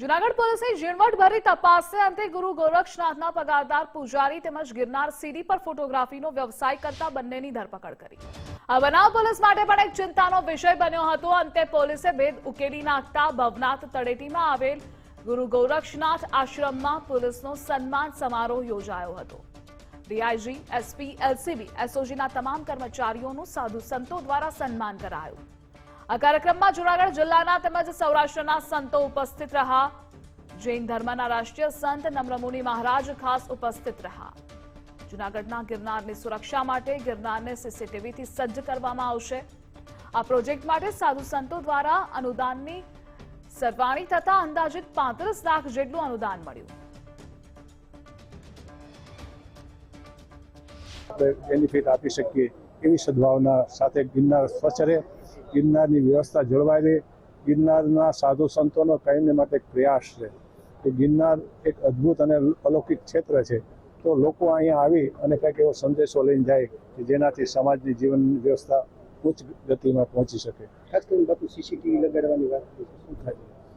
જુનાગઢ પોલીસે ઝીણવટભરી તપાસે અંતે ગુરુ ગોરક્ષનાથના પગારદાર પૂજારી તેમજ ગિરનાર સીડી પર ફોટોગ્રાફીનો વ્યવસાય કરતા બંનેની ધરપકડ કરી. આ બનાવ પોલીસ માટે પણ એક ચિંતાનો વિષય બન્યો હતો. અંતે પોલીસે ભેદ ઉકેલી નાખતા ભવનાથ તળેટીમાં આવેલ ગુરુ ગોરક્ષનાથ આશ્રમમાં પોલીસનો સન્માન સમારોહ યોજાયો હતો. ડીઆઈજી, એસપી, એલસીબી, એસઓજીના તમામ કર્મચારીઓનું સાધુ સંતો દ્વારા સન્માન કરાયું. આ કાર્યક્રમમાં જૂનાગઢ જિલ્લાના તેમજ સૌરાષ્ટ્રના સંતો ઉપસ્થિત રહ્યા. જૈન ધર્મના રાષ્ટ્રીય સંત નમ્રમુનિ મહારાજ ખાસ ઉપસ્થિત રહ્યા. જૂનાગઢના ગિરનારની સુરક્ષા માટે ગિરનારને સીસીટીવીથી સજ્જ કરવામાં આવશે. આ પ્રોજેક્ટ માટે સાધુ સંતો દ્વારા અનુદાનની સરવાણી થતા અંદાજિત પાંત્રીસ લાખ જેટલું અનુદાન મળ્યું. બેનિફિટ આપી શકીએ એવી સદભાવના સાથે ગિરનાર સ્વચ્છ રહે ગિરનારની વ્યવસ્થા જળવાઈ રહે ગિરનારના સાધુ સંતોનો કાયમને માટે પ્રયાસ છે કે ગિરનાર એક અદ્ભુત અને અલૌકિક ક્ષેત્ર છે. તો લોકો અહીંયા આવી અને કંઈક એવો સંદેશો લઈને જાય કે જેનાથી સમાજની જીવન વ્યવસ્થા ઉચ્ચ ગતિમાં પહોંચી શકે. ખાસ કરીને બાપુ સીસીટીવી લગાડવાની વાત શું થાય?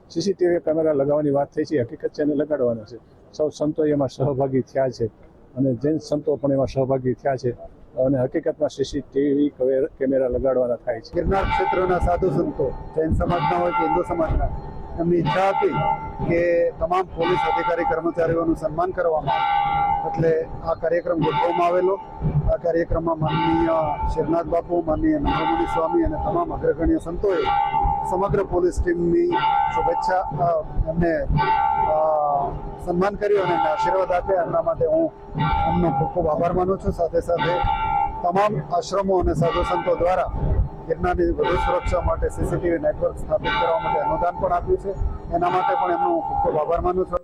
સીસીટીવી કેમેરા લગાવવાની વાત થઈ છે. હકીકત છે એને લગાડવાના છે. સૌ સંતો એમાં સહભાગી થયા છે. અને જૈન સંતો પણ એમાં સહભાગી થયા છે અને હકીકતમાં સીસીટીવી કેમેરા લગાડવાના થાય છે. ગિરનાર ક્ષેત્રના સાધુ સંતો, જૈન સમાજના હોય કે હિન્દુ સમાજના, એમની ઈચ્છા હતી કે તમામ પોલીસ અધિકારી કર્મચારીઓનું સન્માન કરવામાં આવે. એટલે આ કાર્યક્રમ ગોઠવવામાં આવેલો. આ કાર્યક્રમમાં માનનીય શિવનાથ બાપુ, માનનીય નંદમુનિ સ્વામી અને તમામ અગ્રગણ્ય સંતોએ સમગ્ર પોલીસ ટીમની શુભેચ્છા એમને સન્માન કર્યું અને આશીર્વાદ આપ્યા. એમના માટે હું એમનો ખૂબ ખૂબ આભાર માનું છું. સાથે સાથે તમામ આશ્રમો અને સાધુ સંતો દ્વારા ગિરનારની વધુ સુરક્ષા માટે સીસીટીવી નેટવર્ક સ્થાપિત કરવા માટે અનુદાન પણ આપ્યું છે. એના માટે પણ એમનો હું ખૂબ ખૂબ આભાર માનું છું.